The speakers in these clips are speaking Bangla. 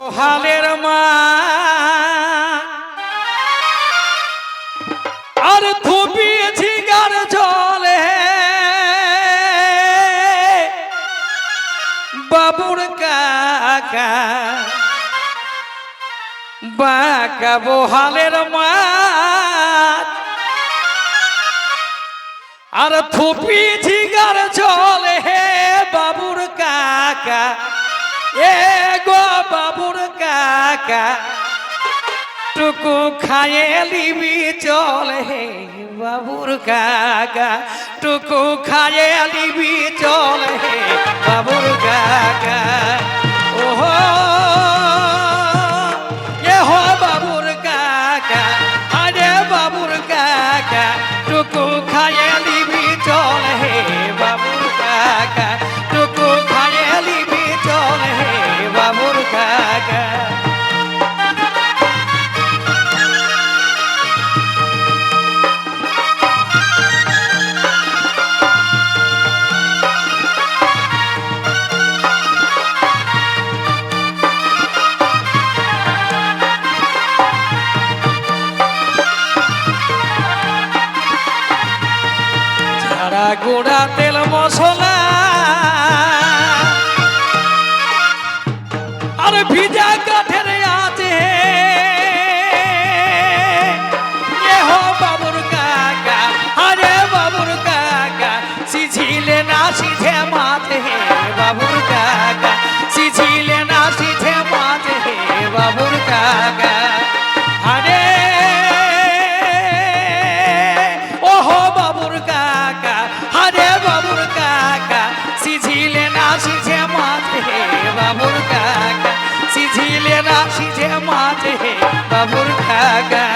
হালের মা। আর থুপিয়েছি গার জলে। বাবুর কাকা, বাঁকা বহালের মা। আর থুপিয়েছি গার জলে বাবুর কাকা। এ গো বাবুর কাকা টুকু খায়ে লিবি চলে হে বাবুর কাকা টুকু খায়ে লিবি গুঁড়া তেল মশলা। আর ভিজা কাঠের না সিঝে মাঝে বাবুর কাকা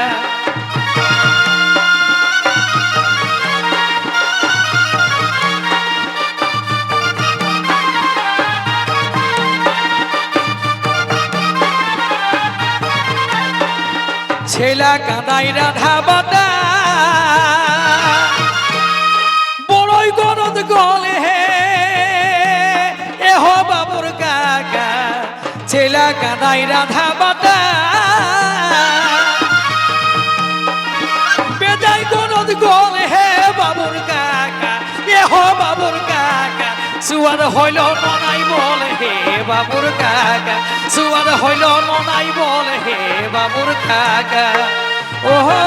ছেলা কাদাই রাধা বাটা বড়ই গরদ গলে কাদাই রাধা বাটা বেজাই গরদ গলে হে বাবুর কাকা এহ বাবুর কাকা, সুয়ার হইল ননাই বলে হে বাবুর কাকা, সুয়ার হইল ননাই বলে হে বাবুর কাকা। ওহো,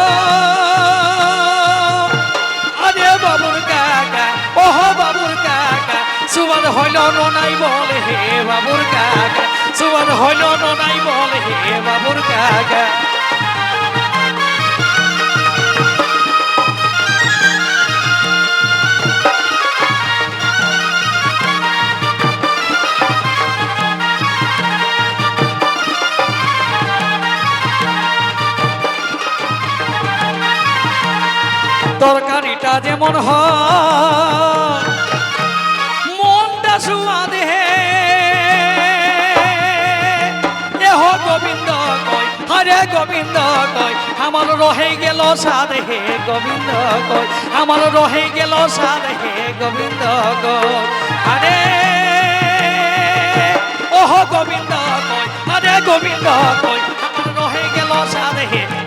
আরে বাবুর কাকা, ওহো বাবুর কাকা, সুয়ার হইল ননাই বলে হে বাবুর কাকা। সুয়ার হইল ননাই বলে হে বাবুর কাকা। তরকারিটা যেমন হয় গোবিন্দ কয় আমার রহে গেল সাদে হে গোবিন্দ কয় আমার রহে গেল সাদে হে গোবিন্দ কয় আরে, ওহ গোবিন্দ কয় আরে গোবিন্দ কয়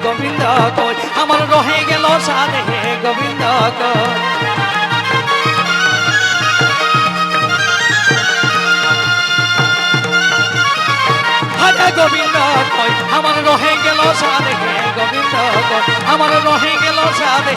গোবিন্দ কয় আমার রহে গেল সাদে হে গোবিন্দ কয় গোবিন্দ কয় আমার সাদে গোবিন্দ আমার রহে গেল সাদে